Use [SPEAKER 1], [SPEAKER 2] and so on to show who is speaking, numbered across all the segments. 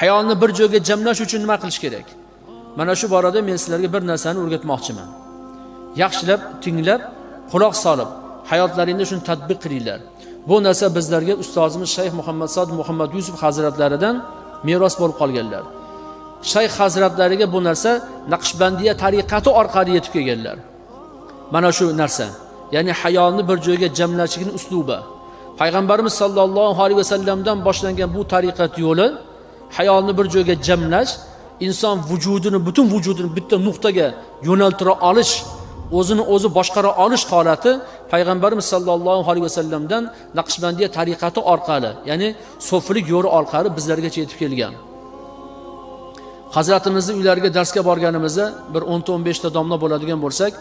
[SPEAKER 1] hayolni bir joyga jamlash uchun nima qilish kerak? Mana shu borada men sizlarga bir narsani o'rgatmoqchiman. Yaxshilab tinglab quloq solib hayotlaringda shuni tadbiq qilinglar. Bu narsa bizlarga ustozimiz shayx muhammad sod muhammad yusuf hazratlaridan meros bo'lib qolganlar. Shayx hazratlariga bu narsa naqshbandiya tariqati orqali yetib kelganlar. Mana shu narsa ya'ni hayolni bir joyga jamlashlikni uslubi. Payg'ambarimiz sollallohu alayhi vasallamdan boshlangan bu tariqat yo'li hayolni bir joyga jamlash inson vujudini butun vujudini bitta nuqtaga yo'naltira olish o'zini o'zi boshqara olish holati payg'ambarimiz sollallohu alayhi vasallamdan naqshbandiya tariqati orqali ya'ni so'flik yo'li orqali bizlargacha yetib kelgan. Hazratimizni uylariga darsga borganimizda bir o'nta o'n beshta domla bo'ladigan bo'lsak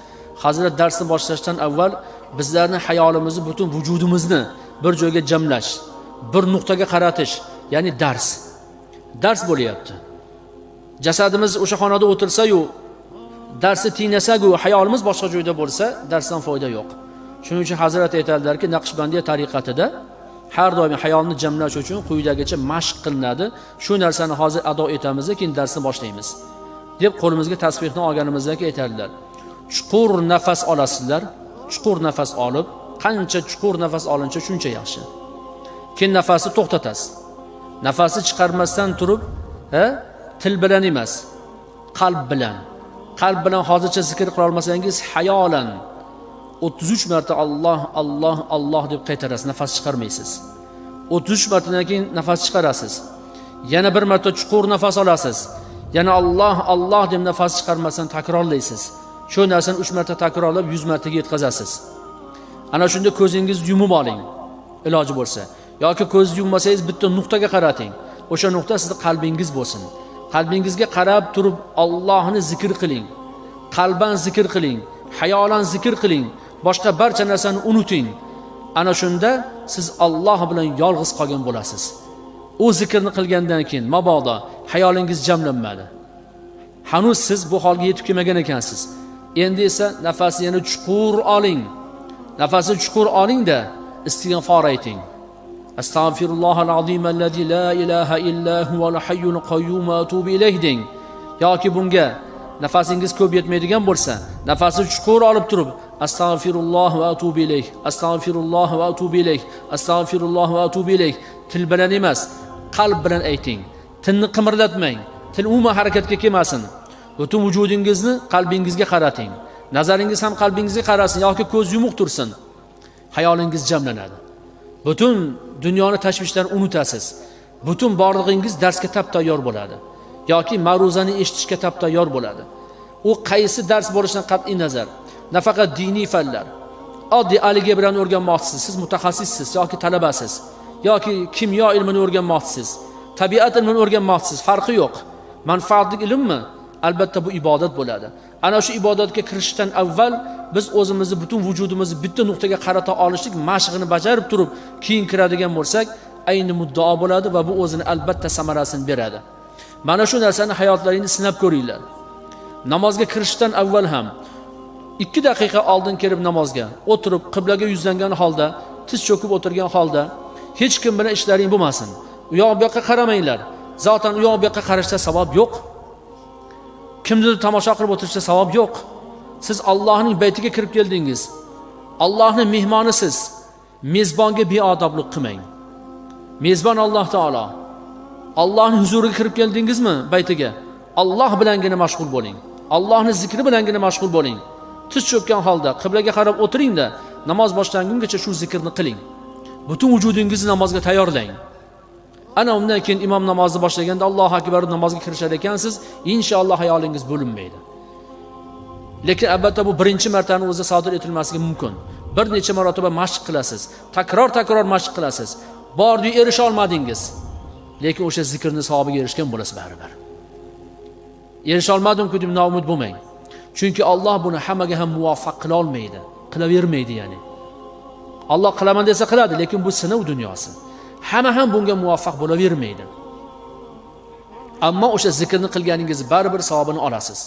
[SPEAKER 1] hazrat darsni boshlashdan avval bizlarni hayolimizni butun vujudimizni bir joyga jamlash bir nuqtaga qaratish ya'ni dars. Dars bo'lyapti. Jasadimiz o'sha xonada o'tirsayu darsni tinglasaku hayolimiz boshqa joyda bo'lsa darsdan foyda yo'q. Shuning uchun hazrat aytadilarki naqshbandiya tariqatida har doim hayolni jamlash uchun quyidagicha mashq qilinadi. Shu narsani hozir ado etamiz keyin darsni boshlaymiz. deb qo'limizga tasbehni olganimizdan keyin aytadilar. Chuqur nafas olasizlar. Chuqur nafas olib qancha chuqur nafas olinsa shuncha yaxshi. Keyin nafasni to'xtatasiz. Nafasi chiqarmasdan turib ha, til bilan emas qalb bilan. Qalb bilan hozircha zikr qila olmasangiz hayolan o'ttiz uch marta alloh alloh alloh deb qaytarasiz nafas chiqarmaysiz. O'ttiz uch martadan keyin nafas chiqarasiz. Yana bir marta chuqur nafas olasiz. Yana alloh alloh deb nafas chiqarmasdan takrorlaysiz shu narsani uch marta takrorlab yuz martaga yetkazasiz. Ana shunda ko'zingizni yumib oling iloji bo'lsa. Yoki ko'zni yummasangiz bitta nuqtaga qarating. O'sha nuqta sizni qalbingiz bo'lsin. Qalbingizga qarab turib ollohni zikr qiling. Qalban zikr qiling. Hayolan zikr qiling. Boshqa barcha narsani unuting. Ana shunda siz olloh bilan yolg'iz qolgan bo'lasiz. U zikrni qilgandan keyin mabodo hayolingiz jamlanmadi. Hanuz siz bu holga yetib kelmagan ekansiz. Endi esa nafasni yana chuqur oling. Nafasni chuqur olingda istig'for ayting. Astag'firullohal azim allazi la ilaha illa huval hayyul qayyum atubu ilayh deng. Yoki bunga nafasingiz ko'p yetmaydigan bo'lsa nafasni chuqur olib turib astag'firulloh va atubu ilayh astag'firulloh va atubu ilayh astag'firulloh va atubu ilayh. Til bilan emas qalb bilan ayting. Tilni qimirlatmang til umuman harakatga kelmasin. Butun vujudingizni qalbingizga qarating. Nazaringiz ham qalbingizga qarasin yoki ko'z yumuq tursin. Hayolingiz jamlanadi. Butun dunyoni tashvishlarini unutasiz. Butun borlig'ingiz darsga tap tayyor bo'ladi. Yoki ma'ruzani eshitishga tap tayyor bo'ladi. U qaysi dars bo'lishidan qat'iy nazar. Nafaqat diniy fanlar. Oddiy algebrani o'rganmoqchisiz siz mutaxassissiz yoki talabasiz. Yoki kimyo ilmini o'rganmoqchisiz tabiat ilmini o'rganmoqchisiz farqi yo'q. Manfaatli ilmmi? Albatta bu ibodat bo'ladi. Ana shu ibodatga kirishdan avval biz o'zimizni butun vujudimizni bitta nuqtaga qarata olishlik mashqini bajarib turib keyin kiradigan bo'lsak ayni muddao bo'ladi va bu o'zini albatta samarasini beradi. Mana shu narsani hayotlaringni sinab ko'ringlar. Namozga kirishdan avval ham ikki daqiqa oldin kelib namozga o'tirib qiblaga yuzlangan holda tiz cho'kib o'tirgan holda hech kim bilan ishlaring bo'lmasin. U yoq bu yoqqa qaramanglar. Zotan u yoq bu yoqqa qarashda savob yo'q. Kimnidir tomosha qilib o'tirishda savob yo'q. Siz allohning baytiga kirib keldingiz. Allohni mehmonisiz. Mezbonga beodoblik qilmang. Mezbon alloh taolo. Allohni huzuriga kirib keldingizmi baytiga? Alloh bilangina mashg'ul bo'ling. Allohni zikri bilangina mashg'ul bo'ling. Tiz cho'kkan holda qiblaga qarab o'tiringda namoz boshlangungacha shu zikrni qiling. Butun vujudingizni namozga tayyorlang. Ana undan keyin imom namozni boshlaganda allohu akbar namozga kirishar ekansiz inshaalloh hayolingiz bo'linmaydi. Lekin albatta bu birinchi martani o'zida sodir etilmasligi mumkin. Bir necha marotaba mashq qilasiz takror takror mashq qilasiz. Bordiyu erisha olmadingiz. Lekin o'sha zikrni savobiga erishgan bo'lasiz baribir. Erisholmadimku deb noumid bo'lmang. Chunki olloh buni hammaga ham muvaffaq qila olmaydi qilavermaydi ya'ni. Olloh qilaman desa qiladi lekin bu sinov dunyosi. Hamma ham bunga muvaffaq bo'lavermaydi. Ammo o'sha zikrni qilganingiz baribir savobini olasiz.